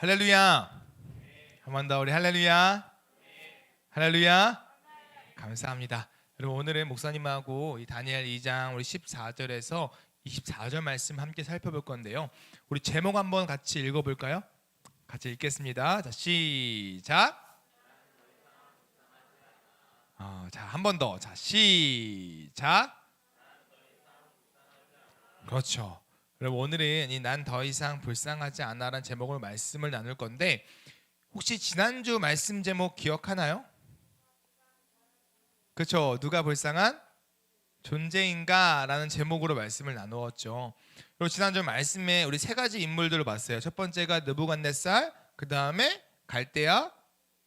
할렐루야. 한 번 더 우리 할렐루야. 할렐루야. 감사합니다. 여러분 오늘은 목사님하고 이 다니엘 2장 우리 14절에서 24절 말씀 함께 살펴볼 건데요. 우리 제목 한번 같이 읽어 볼까요? 같이 읽겠습니다. 자, 시작. 어, 자, 한 번 더. 자, 시작. 그렇죠. 여러분 오늘은 이 난 더 이상 불쌍하지 않아라는 제목으로 말씀을 나눌 건데 혹시 지난주 말씀 제목 기억하나요? 그렇죠. 누가 불쌍한 존재인가라는 제목으로 말씀을 나누었죠. 그리고 지난주 말씀에 우리 세 가지 인물들을 봤어요. 첫 번째가 느부갓네살, 그 다음에 갈대아,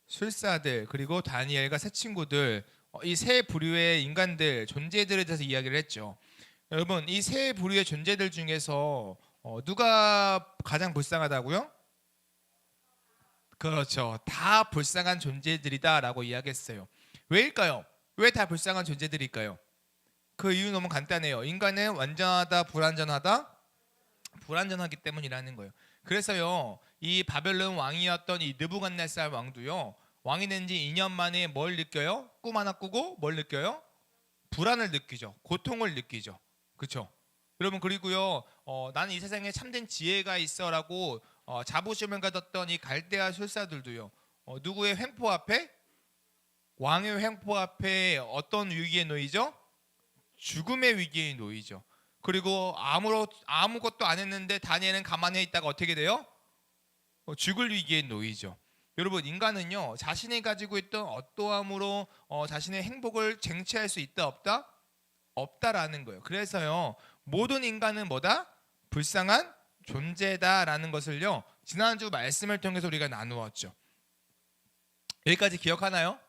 술사들, 그리고 다니엘과 세 친구들 어, 이세 부류의 인간들 존재들에 대해서 이야기를 했죠. 여러분 이 세 부류의 존재들 중에서 어, 누가 가장 불쌍하다고요? 그렇죠. 다 불쌍한 존재들이다라고 이야기했어요. 왜일까요? 왜 다 불쌍한 존재들일까요? 그 이유 너무 간단해요. 인간은 완전하다, 불완전하다, 불완전하기 때문이라는 거예요. 그래서요, 이 바벨론 왕이었던 이 느부갓네살 왕도요, 왕이 된 지 2년 만에 뭘 느껴요? 꿈 하나 꾸고 뭘 느껴요? 불안을 느끼죠. 고통을 느끼죠. 그렇죠? 여러분 그리고요, 어, 나는 이 세상에 참된 지혜가 있어라고 어, 자부심을 가졌던 이 갈대아 술사들도요, 어, 누구의 횡포 앞에 왕의 횡포 앞에 어떤 위기에 놓이죠? 죽음의 위기에 놓이죠. 그리고 아무로 아무것도 안 했는데 다니엘은 가만히 있다가 어떻게 돼요? 어, 죽을 위기에 놓이죠. 여러분 인간은요 자신이 가지고 있던 어떠함으로 어, 자신의 행복을 쟁취할 수 있다 없다 없다라는 거예요. 그래서요 모든 인간은 뭐다 불쌍한 존재다라는 것을요 지난주 말씀을 통해서 우리가 나누었죠. 여기까지 기억하나요?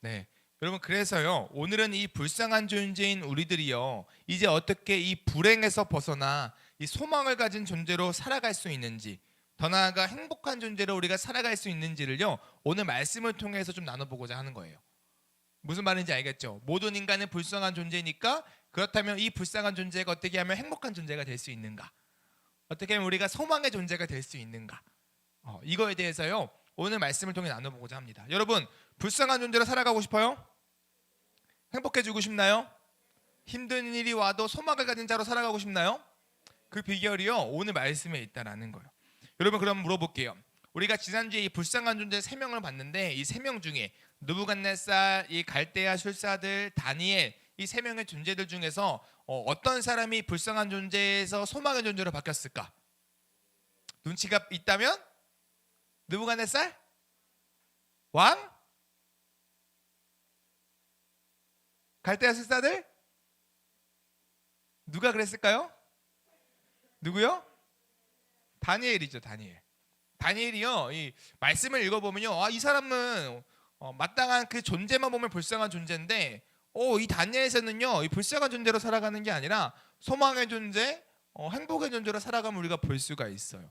네. 여러분 그래서요 오늘은 이 불쌍한 존재인 우리들이요 이제 어떻게 이 불행에서 벗어나 이 소망을 가진 존재로 살아갈 수 있는지 더 나아가 행복한 존재로 우리가 살아갈 수 있는지를요 오늘 말씀을 통해서 좀 나눠보고자 하는 거예요 무슨 말인지 알겠죠 모든 인간은 불쌍한 존재니까 그렇다면 이 불쌍한 존재가 어떻게 하면 행복한 존재가 될 수 있는가 어떻게 하면 우리가 소망의 존재가 될 수 있는가 어, 이거에 대해서요 오늘 말씀을 통해 나눠보고자 합니다 여러분 불쌍한 존재로 살아가고 싶어요? 행복해지고 싶나요? 힘든 일이 와도 소망을 가진 자로 살아가고 싶나요? 그 비결이요 오늘 말씀에 있다라는 거예요. 여러분 그럼 물어볼게요. 우리가 지난주에 이 불쌍한 존재 세 명을 봤는데 이 세 명 중에 느부갓네살, 이 갈대아 술사들, 다니엘 이 세 명의 존재들 중에서 어, 어떤 사람이 불쌍한 존재에서 소망의 존재로 바뀌었을까? 눈치가 있다면 느부갓네살 왕 갈대아 술사들 누가 그랬을까요? 누구요? 다니엘이죠, 다니엘. 다니엘이요. 이 말씀을 읽어보면요, 아, 이 사람은 어, 마땅한 그 존재만 보면 불쌍한 존재인데, 어, 이 다니엘에서는요, 이 불쌍한 존재로 살아가는 게 아니라 소망의 존재, 어, 행복의 존재로 살아가면 우리가 볼 수가 있어요.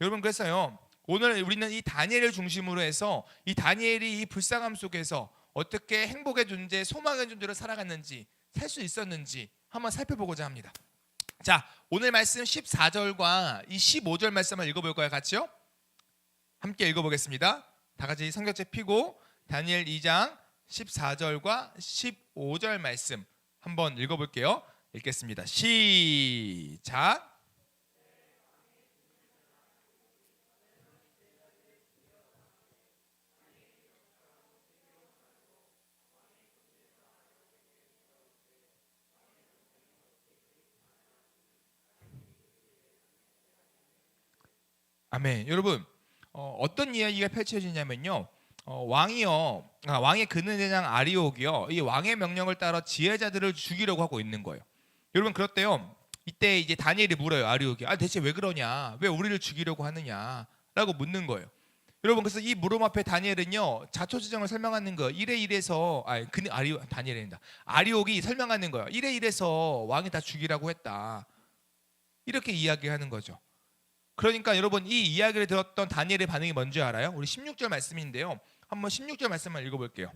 여러분 그래서요, 오늘 우리는 이 다니엘을 중심으로 해서 이 다니엘이 이 불쌍함 속에서 어떻게 행복의 존재, 소망의 존재로 살아갔는지, 살 수 있었는지 한번 살펴보고자 합니다. 자, 오늘 말씀 14절과 이 15절 말씀 한번 읽어볼까요? 같이요? 함께 읽어보겠습니다. 다 같이 성경책 피고 다니엘 2장 14절과 15절 말씀 한번 읽어볼게요. 읽겠습니다. 시작. 아멘. 여러분 어, 떤 이야기가 펼쳐지냐면요. 어, 왕이요, 아, 왕의 근은대장 아리옥이요, 이 왕의 명령을 따라 지혜자들을 죽이려고 하고 있는 거예요. 여러분 그렇대요. 이때 이제 다니엘이 물어요 아리옥이, 아 대체 왜 그러냐, 왜 우리를 죽이려고 하느냐라고 묻는 거예요. 여러분 그래서 이 물음 앞에 다니엘은요 자초지정을 설명하는 거예요. 이래 이래서 아 그, 아리 다니엘입니다. 아리옥이 설명하는 거예요. 이래 이래서 왕이 다 죽이라고 했다. 이렇게 이야기하는 거죠. 그러니까 여러분 이 이야기를 들었던 다니엘의 반응이 뭔지 알아요? 우리 16절 말씀인데요. 한번 16절 말씀만 읽어볼게요.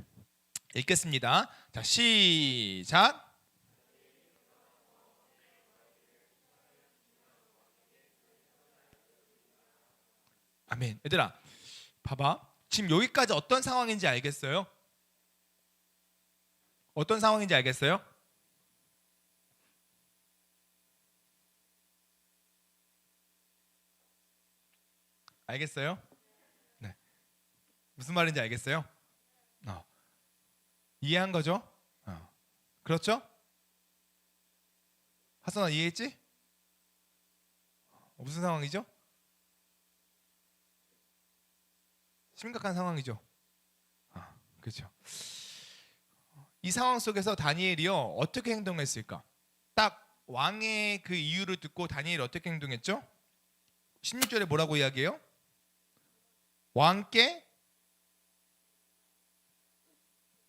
읽겠습니다. 자 시작. 아멘. 얘들아, 봐봐. 지금 여기까지 어떤 상황인지 알겠어요? 어떤 상황인지 알겠어요? 알겠어요? 네. 무슨 말인지 알겠어요? 어. 이해한 거죠? 어. 그렇죠? 하선아 이해했지? 어, 무슨 상황이죠? 심각한 상황이죠. 아, 그렇죠. 이 상황 속에서 다니엘이요 어떻게 행동했을까? 딱 왕의 그 이유를 듣고 다니엘이 어떻게 행동했죠? 16절에 뭐라고 이야기해요? 왕께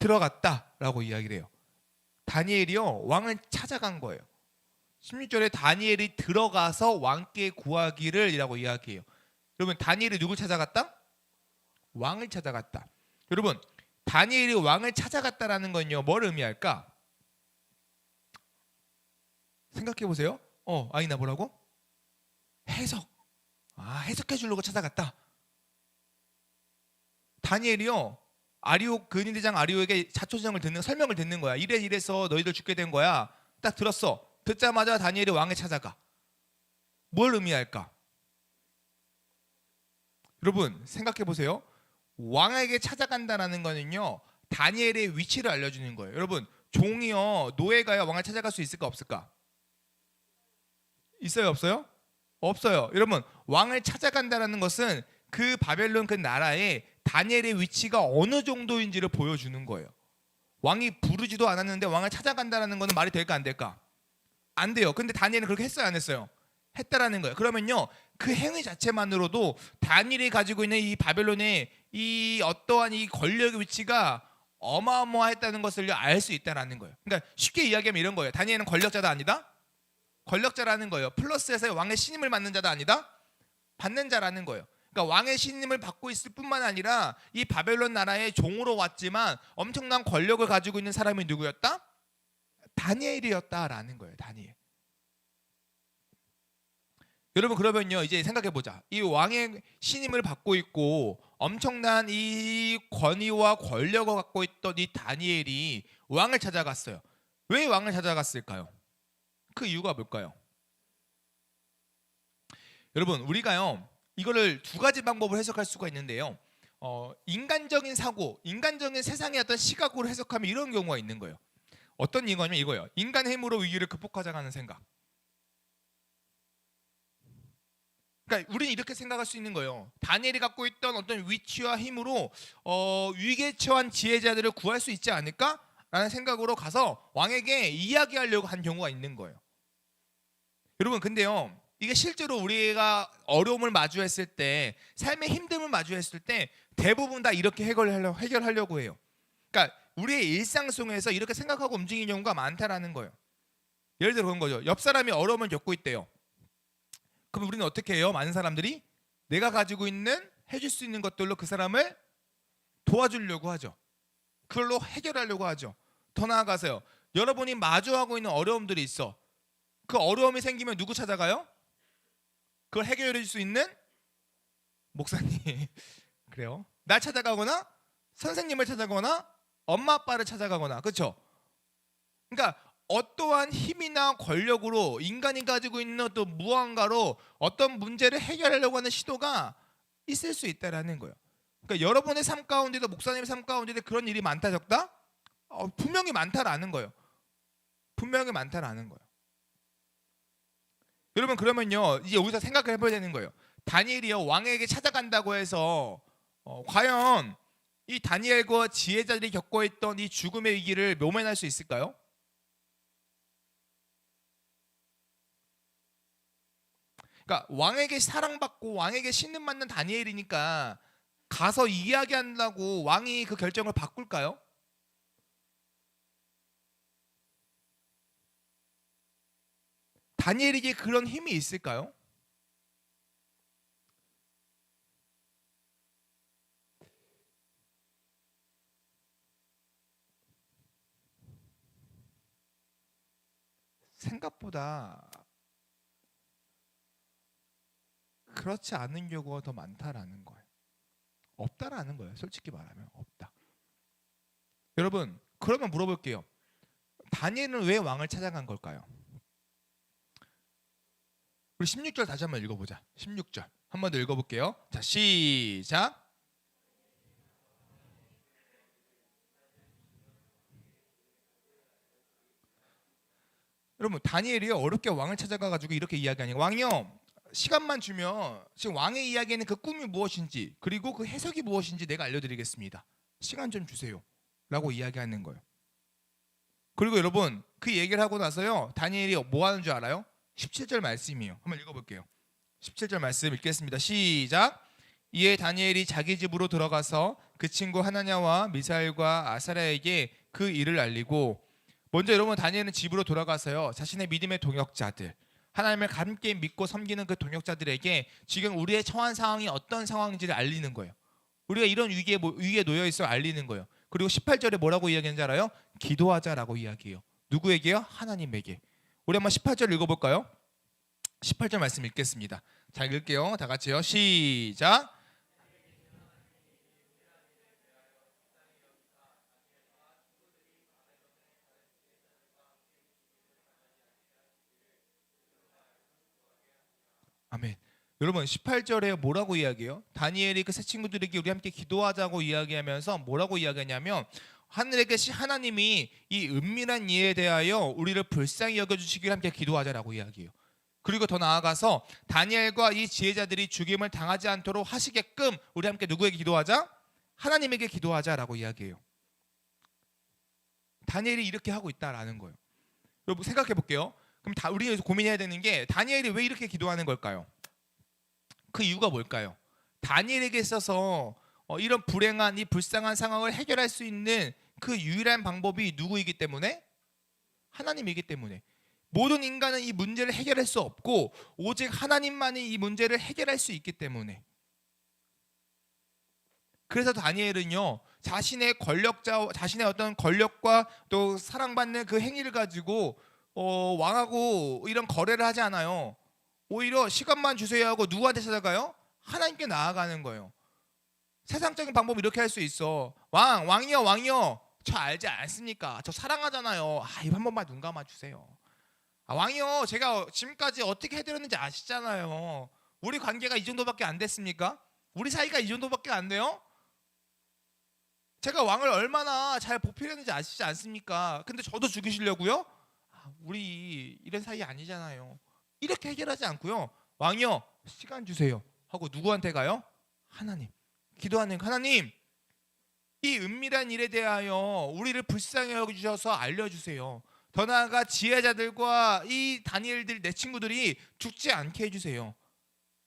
들어갔다라고 이야기를 해요. 다니엘이요 왕을 찾아간 거예요. 16절에 다니엘이 들어가서 왕께 구하기를이라고 이야기해요. 여러분 다니엘이 누굴 찾아갔다? 왕을 찾아갔다. 여러분 다니엘이 왕을 찾아갔다라는 건요 뭘 의미할까? 생각해 보세요. 어 아이나 뭐라고? 해석. 아 해석해 주려고 찾아갔다. 다니엘이요 아리오 근위대장 아리오에게 자초지정을 듣는 설명을 듣는 거야. 이래 이래서 너희들 죽게 된 거야. 딱 들었어. 듣자마자 다니엘이 왕을 찾아가. 뭘 의미할까? 여러분 생각해 보세요. 왕에게 찾아간다라는 거는요 다니엘의 위치를 알려주는 거예요. 여러분 종이요 노예가요 왕을 찾아갈 수 있을까 없을까? 있어요 없어요? 없어요. 여러분 왕을 찾아간다라는 것은 그 바벨론 그 나라에 다니엘의 위치가 어느 정도인지를 보여주는 거예요. 왕이 부르지도 않았는데 왕을 찾아간다라는 거는 말이 될까 안 될까? 안 돼요. 근데 다니엘은 그렇게 했어요 안 했어요? 했다라는 거예요. 그러면요 그 행위 자체만으로도 다니엘이 가지고 있는 이 바벨론의 이 어떠한 이 권력의 위치가 어마어마했다는 것을 알 수 있다라는 거예요. 그러니까 쉽게 이야기하면 이런 거예요. 다니엘은 권력자다 아니다? 권력자라는 거예요. 플러스에서 왕의 신임을 받는 자다 아니다? 받는 자라는 거예요. 그러니까 왕의 신임을 받고 있을 뿐만 아니라 이 바벨론 나라의 종으로 왔지만 엄청난 권력을 가지고 있는 사람이 누구였다? 다니엘이었다라는 거예요. 다니엘. 여러분 그러면요 이제 생각해 보자. 이 왕의 신임을 받고 있고 엄청난 이 권위와 권력을 갖고 있던 이 다니엘이 왕을 찾아갔어요. 왜 왕을 찾아갔을까요? 그 이유가 뭘까요? 여러분 우리가요 이거를 두 가지 방법으로 해석할 수가 있는데요. 어, 인간적인 사고, 인간적인 세상의 어떤 시각으로 해석하면 이런 경우가 있는 거예요. 어떤 이거냐면 이거예요. 인간의 힘으로 위기를 극복하자고 하는 생각. 그러니까 우리는 이렇게 생각할 수 있는 거예요. 다니엘이 갖고 있던 어떤 위치와 힘으로 어, 위기에 처한 지혜자들을 구할 수 있지 않을까라는 생각으로 가서 왕에게 이야기하려고 한 경우가 있는 거예요. 여러분 근데요. 이게 실제로 우리가 어려움을 마주했을 때 삶의 힘듦을 마주했을 때 대부분 다 이렇게 해결하려고, 해결하려고 해요. 그러니까 우리의 일상 속에서 이렇게 생각하고 움직이는 경우가 많다라는 거예요. 예를 들어 그런 거죠. 옆 사람이 어려움을 겪고 있대요. 그럼 우리는 어떻게 해요? 많은 사람들이 내가 가지고 있는 해줄 수 있는 것들로 그 사람을 도와주려고 하죠. 그걸로 해결하려고 하죠. 더 나아가서요. 여러분이 마주하고 있는 어려움들이 있어. 그 어려움이 생기면 누구 찾아가요? 그걸 해결해 줄 수 있는 목사님. 그래요. 날 찾아가거나 선생님을 찾아가거나 엄마 아빠를 찾아가거나 그렇죠? 그러니까 어떠한 힘이나 권력으로 인간이 가지고 있는 또 무언가로 어떤 문제를 해결하려고 하는 시도가 있을 수 있다라는 거예요. 그러니까 여러분의 삶 가운데도 목사님의 삶 가운데도 그런 일이 많다 적다? 어, 분명히 많다라는 거예요. 분명히 많다라는 거예요. 여러분 그러면요 이제 여기서 생각을 해봐야 되는 거예요. 다니엘이요 왕에게 찾아간다고 해서 어, 과연 이 다니엘과 지혜자들이 겪고 있던 이 죽음의 위기를 모면할 수 있을까요? 그러니까 왕에게 사랑받고 왕에게 신임 받는 다니엘이니까 가서 이야기한다고 왕이 그 결정을 바꿀까요? 다니엘에게 그런 힘이 있을까요? 생각보다 그렇지 않은 경우가 더 많다라는 거예요. 없다라는 거예요. 솔직히 말하면 없다. 여러분, 그러면 물어볼게요. 다니엘은 왜 왕을 찾아간 걸까요? 우리 16절 다시 한번 읽어보자. 16절 한 번 더 읽어볼게요. 자, 시작. 여러분 다니엘이 어렵게 왕을 찾아가 가지고 이렇게 이야기하니까 왕이요 시간만 주면 지금 왕의 이야기에는 그 꿈이 무엇인지 그리고 그 해석이 무엇인지 내가 알려드리겠습니다. 시간 좀 주세요.라고 이야기하는 거예요. 그리고 여러분 그 얘기를 하고 나서요 다니엘이 뭐 하는 줄 알아요? 17절 말씀이에요. 한번 읽어볼게요. 17절 말씀 읽겠습니다. 시작. 이에 다니엘이 자기 집으로 들어가서 그 친구 하나냐와 미사엘과 아사랴에게 그 일을 알리고 먼저 여러분 다니엘은 집으로 돌아가서요 자신의 믿음의 동역자들 하나님을 함께 믿고 섬기는 그 동역자들에게 지금 우리의 처한 상황이 어떤 상황인지를 알리는 거예요. 우리가 이런 위기에 모- 위기에 놓여 있어 알리는 거예요. 그리고 18절에 뭐라고 이야기하는지 알아요? 기도하자라고 이야기해요. 누구에게요? 하나님에게. 우리 한번 18절 읽어볼까요? 18절 말씀 읽겠습니다. 자 읽을게요. 다 같이요. 시작. 아멘. 여러분 18절에 뭐라고 이야기해요? 다니엘이 그새 친구들에게 우리 함께 기도하자고 이야기하면서 뭐라고 이야기하냐면 하늘에 계신 하나님이 이 은밀한 이에 대하여 우리를 불쌍히 여겨 주시길 함께 기도하자라고 이야기해요. 그리고 더 나아가서 다니엘과 이 지혜자들이 죽임을 당하지 않도록 하시게끔 우리 함께 누구에게 기도하자? 하나님에게 기도하자라고 이야기해요. 다니엘이 이렇게 하고 있다라는 거예요. 여러분 생각해 볼게요. 그럼 다 우리 고민해야 되는 게 다니엘이 왜 이렇게 기도하는 걸까요? 그 이유가 뭘까요? 다니엘에게 있어서 어, 이런 불행한 이 불쌍한 상황을 해결할 수 있는 그 유일한 방법이 누구이기 때문에 하나님이기 때문에 모든 인간은 이 문제를 해결할 수 없고 오직 하나님만이 이 문제를 해결할 수 있기 때문에 그래서 다니엘은요 자신의 권력자 자신의 어떤 권력과 또 사랑받는 그 행위를 가지고 어, 왕하고 이런 거래를 하지 않아요. 오히려 시간만 주세요 하고 누구한테 찾아가요? 하나님께 나아가는 거예요. 세상적인 방법 이렇게 할 수 있어. 왕, 왕이요, 왕이요. 저 알지 않습니까? 저 사랑하잖아요. 아, 이거 한 번만 눈 감아 주세요. 아, 왕이요. 제가 지금까지 어떻게 해드렸는지 아시잖아요. 우리 관계가 이 정도밖에 안 됐습니까? 우리 사이가 이 정도밖에 안 돼요? 제가 왕을 얼마나 잘 보필했는지 아시지 않습니까? 근데 저도 죽이시려고요? 아, 우리 이런 사이 아니잖아요. 이렇게 해결하지 않고요. 왕이요 시간 주세요 하고 누구한테 가요? 하나님. 기도하는 하나님 이 은밀한 일에 대하여 우리를 불쌍히 여기주셔서 알려주세요. 더 나아가 지혜자들과 이 다니엘들 내 친구들이 죽지 않게 해주세요.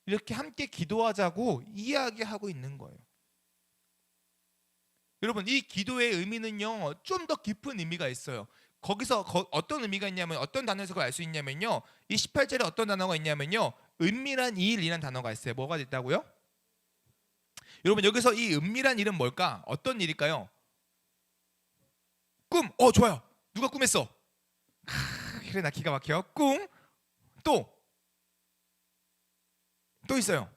이렇게 함께 기도하자고 이야기하고 있는 거예요. 여러분 이 기도의 의미는요 좀 더 깊은 의미가 있어요. 거기서 거- 어떤 의미가 있냐면 어떤 단어에서 그걸 알 수 있냐면요 이 18절에 어떤 단어가 있냐면요 은밀한 일이라는 단어가 있어요. 뭐가 있다고요? 여러분 여기서 이 은밀한 일은 뭘까? 어떤 일일까요? 꿈. 어 좋아요. 누가 꿈했어? 크, 그래 나 기가 막혀. 꿈. 또. 또 있어요.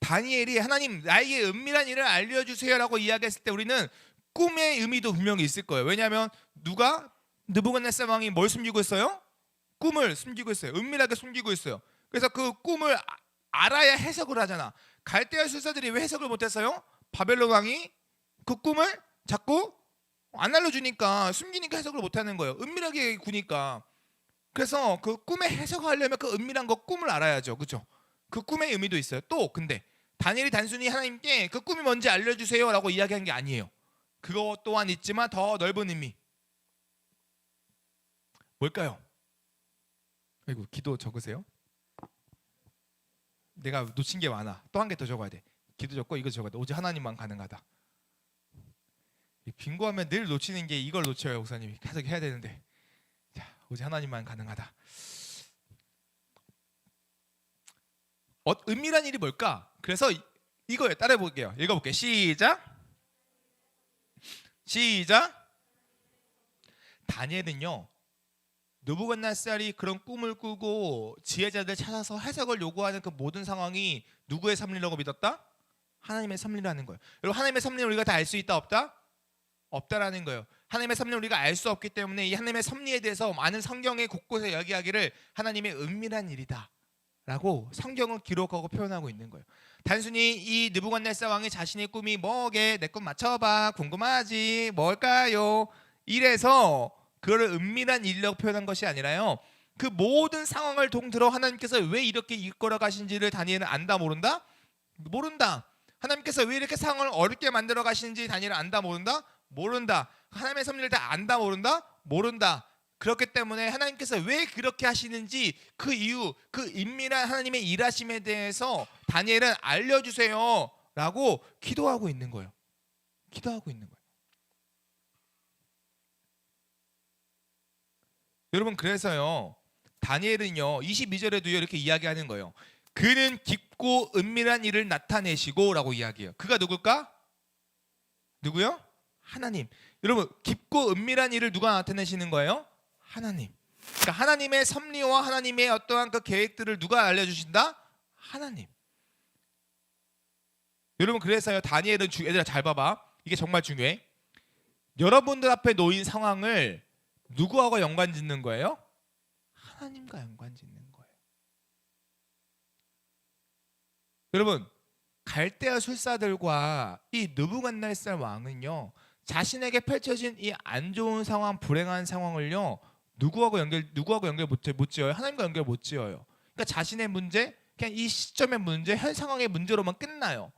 다니엘이 하나님 나에게 은밀한 일을 알려주세요라고 이야기했을 때 우리는 꿈의 의미도 분명히 있을 거예요. 왜냐하면 누가 느부갓네살 왕이 뭘 숨기고 있어요? 꿈을 숨기고 있어요. 은밀하게 숨기고 있어요. 그래서 그 꿈을 아- 알아야 해석을 하잖아. 갈대아 술사들이 왜 해석을 못했어요? 바벨론 왕이 그 꿈을 자꾸 안 알려주니까 숨기니까 해석을 못하는 거예요. 은밀하게 구니까. 그래서 그 꿈의 해석하려면 그 은밀한 거 꿈을 알아야죠. 그죠? 그 꿈의 의미도 있어요. 또 근데 다니엘이 단순히 하나님께 그 꿈이 뭔지 알려주세요라고 이야기한 게 아니에요. 그것 또한 있지만 더 넓은 의미. 뭘까요? 아이고 기도 적으세요. 내가 놓친 게 많아. 또 한 개 더 적어야 돼. 기도 적고 이거 적어야 돼. 오직 하나님만 가능하다. 이 빙고하면 늘 놓치는 게 이걸 놓쳐요, 목사님이. 계속 해야 되는데. 자, 오직 하나님만 가능하다. 어, 은밀한 일이 뭘까? 그래서 이- 이거예요. 따라해 볼게요. 읽어 볼게요. 시작. 시작. 다니엘은요. 느부갓네살이 그런 꿈을 꾸고 지혜자들 찾아서 해석을 요구하는 그 모든 상황이 누구의 섭리라고 믿었다? 하나님의 섭리라는 거예요. 여러분 하나님의 섭리를 우리가 다 알 수 있다 없다? 없다라는 거예요. 하나님의 섭리를 우리가 알 수 없기 때문에 이 하나님의 섭리에 대해서 많은 성경의 곳곳에 이야기하기를 하나님의 은밀한 일이다. 라고 성경은 기록하고 표현하고 있는 거예요. 단순히 이 느부갓네살 왕이 자신의 꿈이 뭐게 내 꿈 맞춰봐 궁금하지 뭘까요? 이래서 그거를 은밀한 일이라고 표현한 것이 아니라요. 그 모든 상황을 통틀어 하나님께서 왜 이렇게 이끌어 가신지를 다니엘은 안다 모른다? 모른다. 하나님께서 왜 이렇게 상황을 어렵게 만들어 가시는지 다니엘은 안다 모른다? 모른다. 하나님의 섭리를 다 안다 모른다? 모른다. 그렇기 때문에 하나님께서 왜 그렇게 하시는지 그 이유, 그 인밀한 하나님의 일하심에 대해서 다니엘은 알려주세요 라고 기도하고 있는 거예요. 기도하고 있는 거예요. 여러분 그래서요 다니엘은요 22절에도요 이렇게 이야기하는 거예요. 그는 깊고 은밀한 일을 나타내시고라고 이야기해요. 그가 누굴까? 누구요? 하나님. 여러분 깊고 은밀한 일을 누가 나타내시는 거예요? 하나님. 그러니까 하나님의 섭리와 하나님의 어떠한 그 계획들을 누가 알려 주신다? 하나님. 여러분 그래서요 다니엘은 주, 얘들아 잘 봐 봐. 이게 정말 중요해. 여러분들 앞에 놓인 상황을 누구하고 연관 짓는 거예요? 하나님과 연관 짓는 거예요. 여러분 갈대아 술사들과 이 느부갓네살 왕은요 자신에게 펼쳐진 이 안 좋은 상황, 불행한 상황을요 누구하고 연결 누구하고 연결 못, 못 지어요? 하나님과 연결 못 지어요. 그러니까 자신의 문제, 그냥 이 시점의 문제, 현 상황의 문제로만 끝나요.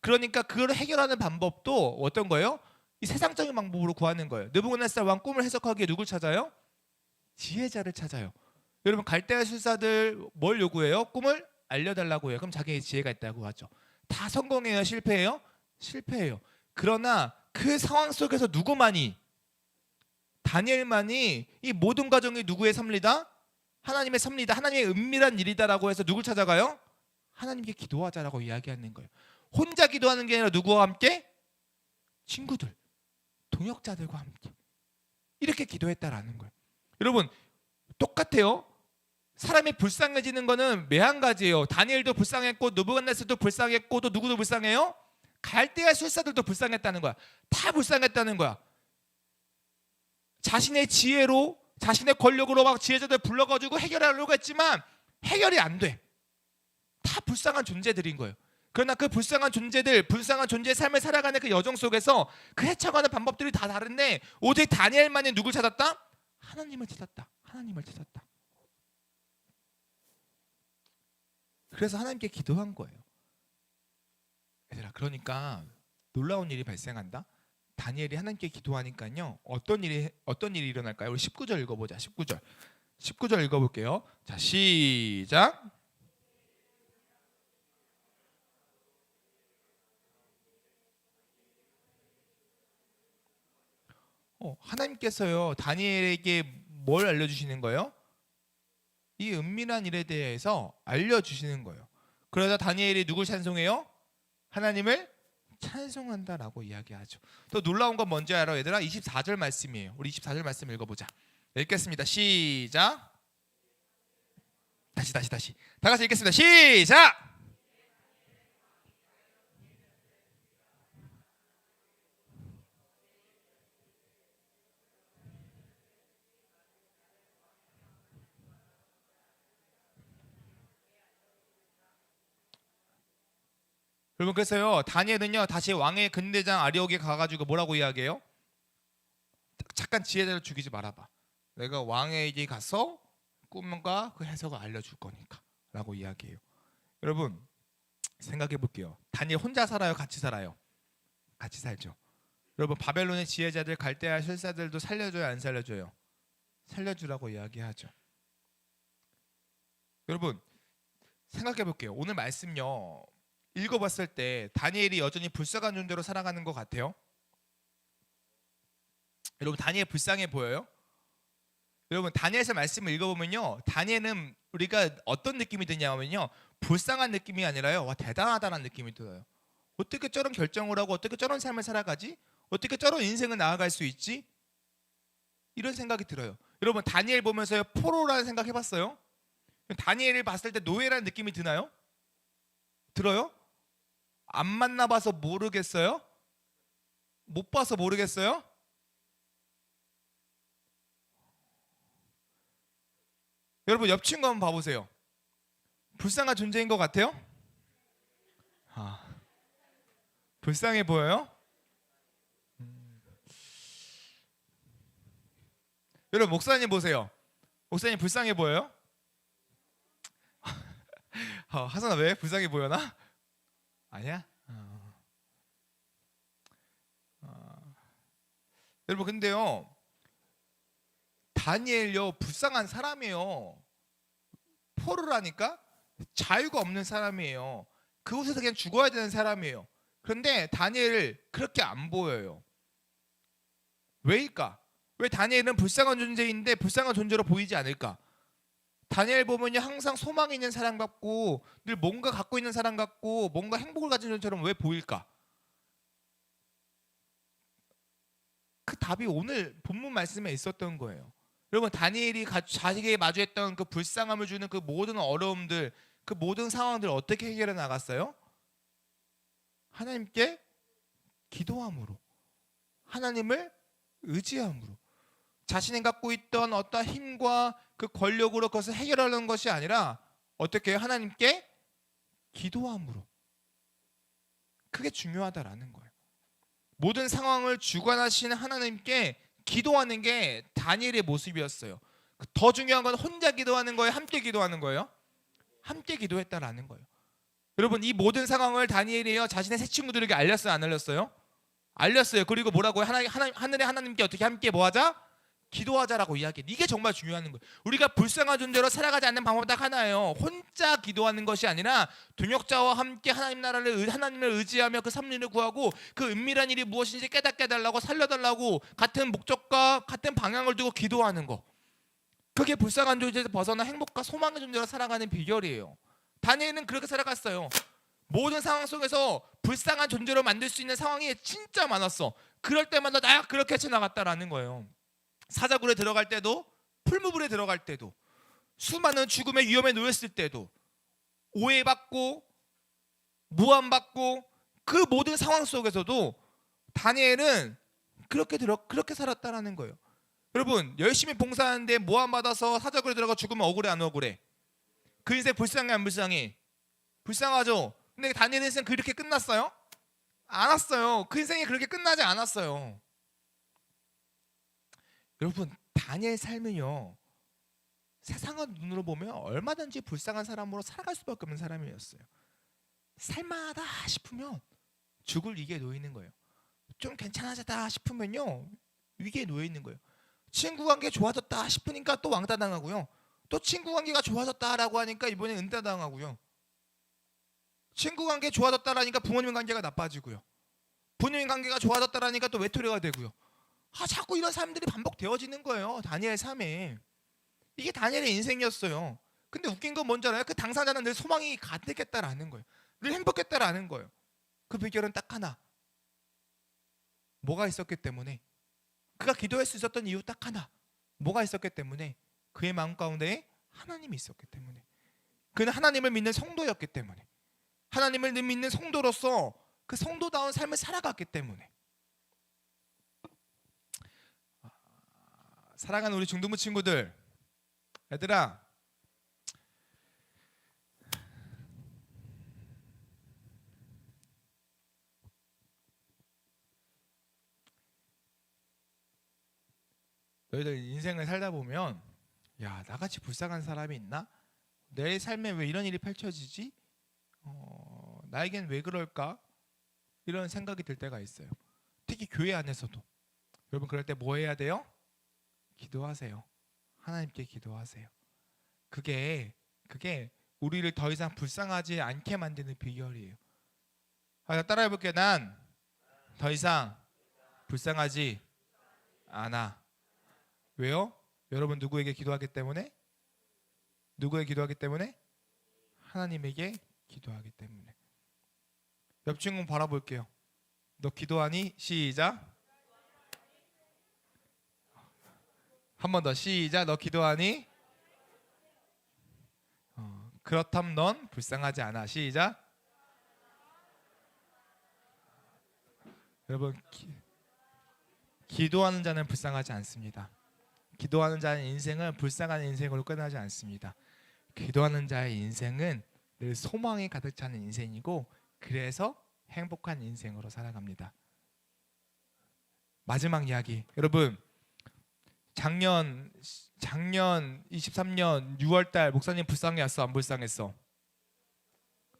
그러니까 그걸 해결하는 방법도 어떤 거예요? 이 세상적인 방법으로 구하는 거예요. 느부갓네살 왕 꿈을 해석하기에 누굴 찾아요? 지혜자를 찾아요. 여러분 갈대아 술사들 뭘 요구해요? 꿈을 알려달라고 해요. 그럼 자기의 지혜가 있다고 하죠. 다 성공해요? 실패해요? 실패해요. 그러나 그 상황 속에서 누구만이 다니엘만이 이 모든 과정이 누구의 섭리다? 하나님의 섭리다. 하나님의 은밀한 일이다라고 해서 누굴 찾아가요? 하나님께 기도하자라고 이야기하는 거예요. 혼자 기도하는 게 아니라 누구와 함께? 친구들, 동역자들과 함께 이렇게 기도했다라는 거예요. 여러분 똑같아요. 사람이 불쌍해지는 거는 매한 가지예요. 다니엘도 불쌍했고 느부갓네살도 불쌍했고 또 누구도 불쌍해요? 갈대아 술사들도 불쌍했다는 거야. 다 불쌍했다는 거야. 자신의 지혜로 자신의 권력으로 막 지혜자들 불러가지고 해결하려고 했지만 해결이 안 돼. 다 불쌍한 존재들인 거예요. 그러나 그 불쌍한 존재들, 불쌍한 존재의 삶을 살아가는 그 여정 속에서 그 헤쳐가는 방법들이 다 다른데 오직 다니엘만이 누굴 찾았다? 하나님을 찾았다. 하나님을 찾았다. 그래서 하나님께 기도한 거예요. 얘들아, 그러니까 놀라운 일이 발생한다. 다니엘이 하나님께 기도하니까요. 어떤 일이 어떤 일이 일어날까요? 우리 19절 읽어 보자. 19절. 19절 읽어 볼게요. 자, 시작. 어, 하나님께서요 다니엘에게 뭘 알려주시는 거예요? 이 은밀한 일에 대해서 알려주시는 거예요. 그러다 다니엘이 누굴 찬송해요? 하나님을 찬송한다라고 이야기하죠. 또 놀라운 건 뭔지 알아, 얘들아? 24절 말씀이에요. 우리 24절 말씀 읽어보자. 읽겠습니다. 시작. 다시 다시 다시. 다 같이 읽겠습니다. 시작. 여러분 그래서요 다니엘은요 다시 왕의 근대장 아리옥에 가가지고 뭐라고 이야기해요? 잠깐 지혜자를 죽이지 말아봐. 내가 왕에게 가서 꿈과 그 해석을 알려줄 거니까라고 이야기해요. 여러분 생각해 볼게요. 다니엘 혼자 살아요, 같이 살아요? 같이 살죠. 여러분 바벨론의 지혜자들 갈대아 실사들도 살려줘요, 안 살려줘요? 살려주라고 이야기하죠. 여러분 생각해 볼게요. 오늘 말씀요. 읽어봤을 때 다니엘이 여전히 불쌍한 존재로 살아가는 것 같아요. 여러분 다니엘 불쌍해 보여요? 여러분 다니엘서 말씀을 읽어보면요, 다니엘은 우리가 어떤 느낌이 드냐면요, 불쌍한 느낌이 아니라요, 와 대단하다는 느낌이 들어요. 어떻게 저런 결정을 하고 어떻게 저런 삶을 살아가지? 어떻게 저런 인생을 나아갈 수 있지? 이런 생각이 들어요. 여러분 다니엘 보면서 포로라는 생각 해봤어요? 다니엘을 봤을 때 노예라는 느낌이 드나요? 들어요? 안 만나봐서 모르겠어요? 못 봐서 모르겠어요? 여러분 옆 친구 한번 봐보세요. 불쌍한 존재인 것 같아요? 아, 불쌍해 보여요? 음. 여러분 목사님 보세요. 목사님 불쌍해 보여요? 어, 하선아 왜 불쌍해 보여나? 아니야? 어. 어. 여러분 근데요 다니엘요 불쌍한 사람이에요. 포로라니까 자유가 없는 사람이에요. 그곳에서 그냥 죽어야 되는 사람이에요. 그런데 다니엘을 그렇게 안 보여요. 왜일까? 왜 다니엘은 불쌍한 존재인데 불쌍한 존재로 보이지 않을까? 다니엘 보면요 항상 소망이 있는 사람 같고 늘 뭔가 갖고 있는 사람 같고 뭔가 행복을 가진 존재처럼 왜 보일까? 그 답이 오늘 본문 말씀에 있었던 거예요. 여러분 다니엘이 가- 자기에게 마주했던 그 불쌍함을 주는 그 모든 어려움들, 그 모든 상황들 어떻게 해결해 나갔어요? 하나님께 기도함으로, 하나님을 의지함으로, 자신이 갖고 있던 어떤 힘과 그 권력으로 그것을 해결하는 것이 아니라 어떻게? 하나님께 기도함으로. 그게 중요하다라는 거예요. 모든 상황을 주관하시는 하나님께 기도하는 게 다니엘의 모습이었어요. 더 중요한 건 혼자 기도하는 거예요, 함께 기도하는 거예요. 함께 기도했다라는 거예요. 여러분 이 모든 상황을 다니엘이요 자신의 새 친구들에게 알렸어요, 안 알렸어요? 알렸어요. 그리고 뭐라고요? 하나, 하나, 하늘의 하나님께 어떻게 함께 뭐하자? 기도하자라고 이야기. 이게 정말 중요한 거예요. 우리가 불쌍한 존재로 살아가지 않는 방법 딱 하나예요. 혼자 기도하는 것이 아니라 동역자와 함께 하나님 나라를 의- 하나님을 의지하며 그 삼리를 구하고 그 은밀한 일이 무엇인지 깨닫게 해달라고 살려달라고 같은 목적과 같은 방향을 두고 기도하는 거. 그게 불쌍한 존재에서 벗어나 행복과 소망의 존재로 살아가는 비결이에요. 다니엘은 그렇게 살아갔어요. 모든 상황 속에서 불쌍한 존재로 만들 수 있는 상황이 진짜 많았어. 그럴 때마다 나 그렇게 지나갔다라는 거예요. 사자굴에 들어갈 때도 풀무불에 들어갈 때도 수많은 죽음의 위험에 놓였을 때도 오해받고 무함받고 그 모든 상황 속에서도 다니엘은 그렇게 들어 그렇게 살았다라는 거예요. 여러분 열심히 봉사하는데 모함 받아서 사자굴에 들어가 죽으면 억울해 안 억울해? 그 인생 불쌍해 안 불쌍해? 불쌍하죠. 근데 다니엘 인생 그렇게 끝났어요? 안 왔어요. 그 인생이 그렇게 끝나지 않았어요. 여러분 다니엘 삶은요 세상의 눈으로 보면 얼마든지 불쌍한 사람으로 살아갈 수밖에 없는 사람이었어요. 살만하다 싶으면 죽을 위기에 놓이는 거예요. 좀 괜찮아졌다 싶으면요 위기에 놓여 있는 거예요. 친구 관계 좋아졌다 싶으니까 또 왕따 당하고요. 또 친구 관계가 좋아졌다라고 하니까 이번에 은따 당하고요. 친구 관계 좋아졌다라니까 부모님 관계가 나빠지고요. 부모님 관계가 좋아졌다라니까 또 외톨이가 되고요. 아 자꾸 이런 사람들이 반복되어지는 거예요. 다니엘 3에 이게 다니엘의 인생이었어요. 근데 웃긴 건 뭔지 알아요? 그 당사자는 늘 소망이 가득했다라는 거예요. 늘 행복했다라는 거예요. 그 비결은 딱 하나. 뭐가 있었기 때문에 그가 기도할 수 있었던 이유 딱 하나. 뭐가 있었기 때문에 그의 마음 가운데 하나님이 있었기 때문에 그는 하나님을 믿는 성도였기 때문에 하나님을 믿는 성도로서 그 성도다운 삶을 살아갔기 때문에 사랑하는 우리 중등부 친구들 얘들아 너희들 인생을 살다 보면 야 나같이 불쌍한 사람이 있나? 내 삶에 왜 이런 일이 펼쳐지지? 어, 나에겐 왜 그럴까? 이런 생각이 들 때가 있어요. 특히 교회 안에서도 여러분 그럴 때 뭐 해야 돼요? 기도하세요. 하나님께 기도하세요. 그게 그게 우리를 더 이상 불쌍하지 않게 만드는 비결이에요. 아, 따라해 볼게요. 난 더 이상 불쌍하지 않아. 왜요? 여러분 누구에게 기도하기 때문에? 누구에게 기도하기 때문에? 하나님에게 기도하기 때문에. 옆 친구 바라볼게요. 너 기도하니? 시작. 한 번 더 시작. 너 기도하니? 어, 그렇담 넌 불쌍하지 않아. 시작. 여러분 기, 기도하는 자는 불쌍하지 않습니다. 기도하는 자의 인생은 불쌍한 인생으로 끝나지 않습니다. 기도하는 자의 인생은 늘 소망이 가득 차는 인생이고 그래서 행복한 인생으로 살아갑니다. 마지막 이야기. 여러분 작년 작년 23년 6월 달 목사님 불쌍했어 안 불쌍했어?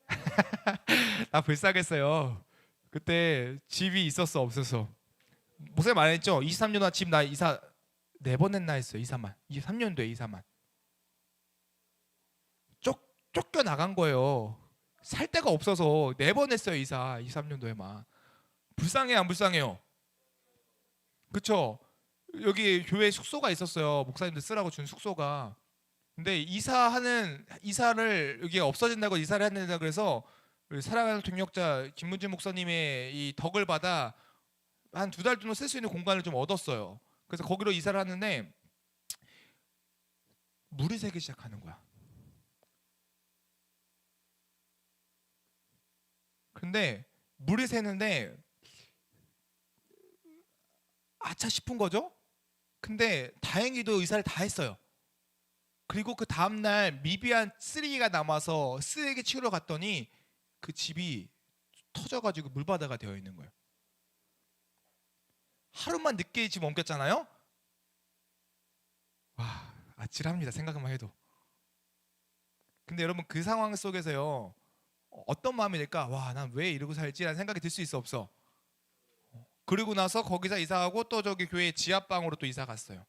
나 불쌍했어요. 그때 집이 있었어 없었어? 목사님 말했죠. 23년 나집나 이사 네 번 했나 했어요. 이사만. 23년도에 이사만. 쫓 쫓겨 나간 거예요. 살 데가 없어서 네 번 했어요 이사 23년도에만. 불쌍해 안 불쌍해요? 그쵸? 여기 교회 숙소가 있었어요. 목사님들 쓰라고 준 숙소가. 근데 이사하는 이사를 여기 없어진다고 이사를 된다 그래서 사랑하는 동역자 김문진 목사님의 이 덕을 받아 한 두 달 정도 쓸 수 있는 공간을 좀 얻었어요. 그래서 거기로 이사를 하는데 물이 새기 시작하는 거야. 근데 물이 새는데 아차 싶은 거죠. 근데 다행히도 의사를 다 했어요. 그리고 그 다음 날 미비한 쓰레기가 남아서 쓰레기 치우러 갔더니 그 집이 터져가지고 물바다가 되어 있는 거예요. 하루만 늦게 집 옮겼잖아요. 와 아찔합니다. 생각만 해도. 근데 여러분 그 상황 속에서요 어떤 마음이 들까? 와 난 왜 이러고 살지라는 생각이 들 수 있어 없어? 그리고 나서 거기서 이사하고 또 저기 교회 지하방으로 또 이사 갔어요.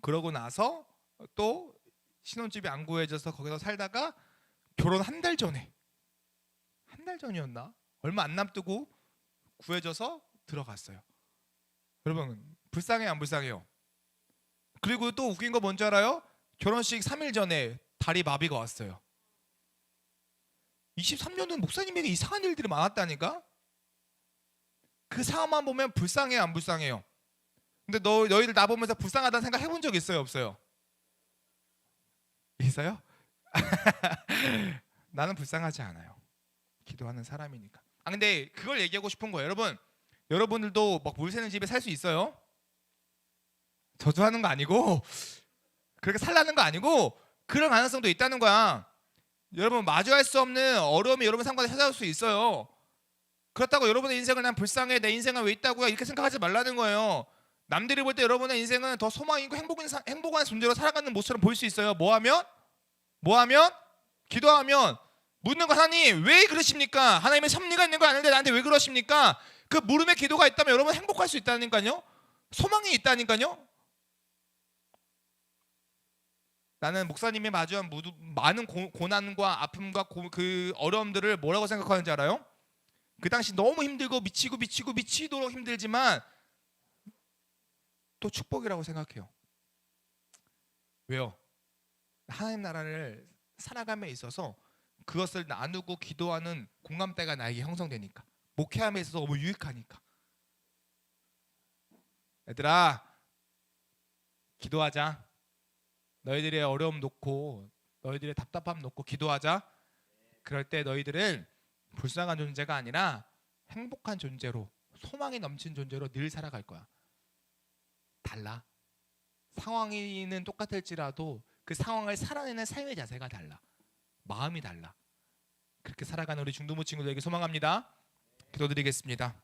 그러고 나서 또 신혼집이 안 구해져서 거기서 살다가 결혼 한 달 전에 한 달 전이었나? 얼마 안 남두고 구해져서 들어갔어요. 여러분 불쌍해 안 불쌍해요? 그리고 또 웃긴 거 뭔지 알아요? 결혼식 3일 전에 다리 마비가 왔어요. 23년은 목사님에게 이상한 일들이 많았다니까? 그 상황만 보면 불쌍해요 안 불쌍해요? 근데 너 너희들 나 보면서 불쌍하다는 생각 해본 적 있어요 없어요? 있어요? 나는 불쌍하지 않아요. 기도하는 사람이니까. 아 근데 그걸 얘기하고 싶은 거예요, 여러분. 여러분들도 막 물 새는 집에 살 수 있어요? 저주하는 거 아니고 그렇게 살라는 거 아니고 그런 가능성도 있다는 거야. 여러분 마주할 수 없는 어려움이 여러분 상관에 찾아올 수 있어요. 그렇다고 여러분의 인생을 난 불쌍해 내 인생은 왜 있다고요 이렇게 생각하지 말라는 거예요. 남들이 볼 때 여러분의 인생은 더 소망 있고 행복한 존재로 살아가는 모습처럼 보일 수 있어요. 뭐 하면 뭐 하면 기도하면 묻는 거 하나님 왜 그러십니까? 하나님의 섭리가 있는 거 아는데 나한테 왜 그러십니까? 그 물음의 기도가 있다면 여러분 행복할 수 있다니까요. 소망이 있다니까요. 나는 목사님이 마주한 모두 많은 고, 고난과 아픔과 고- 그 어려움들을 뭐라고 생각하는지 알아요? 그 당시 너무 힘들고 미치고 미치고 미치도록 힘들지만 또 축복이라고 생각해요. 왜요? 하나님 나라를 살아감에 있어서 그것을 나누고 기도하는 공감대가 나에게 형성되니까 목회함에 있어서 너무 유익하니까 얘들아 기도하자 너희들의 어려움 놓고 너희들의 답답함 놓고 기도하자 그럴 때 너희들은 불쌍한 존재가 아니라 행복한 존재로 소망이 넘친 존재로 늘 살아갈 거야 달라 상황이는 똑같을지라도 그 상황을 살아내는 삶의 자세가 달라. 마음이 달라. 그렇게 살아가는 우리 중도부 친구들에게 소망합니다. 기도드리겠습니다.